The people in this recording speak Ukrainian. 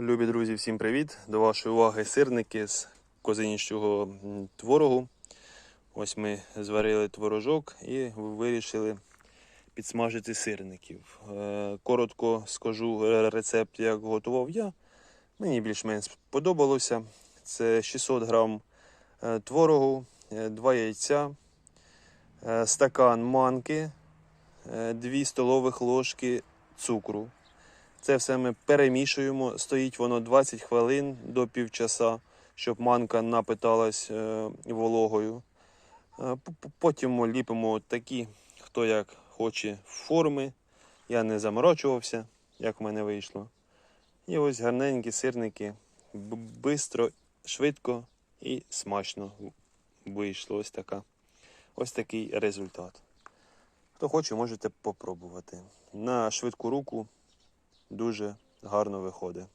Любі друзі, всім привіт! До вашої уваги сирники з козинічого творогу. Ось ми зварили творожок і вирішили підсмажити сирників. Е, Коротко скажу рецепт, як готував я. Мені більш-менш сподобалося. Це 600 грам е, творогу, 2 яйця, е, стакан манки, 2 столових ложки цукру. Це все ми перемішуємо. Стоїть воно 20 хвилин до півчаса, щоб манка напиталась е, вологою. Е, Потім ліпимо такі, хто як хоче, форми. Я не заморочувався, як в мене вийшло. І ось гарненькі сирники. Бистро, швидко і смачно вийшло. Ось така. Ось такий результат. Хто хоче, можете попробувати. На швидку руку дуже гарно виходить.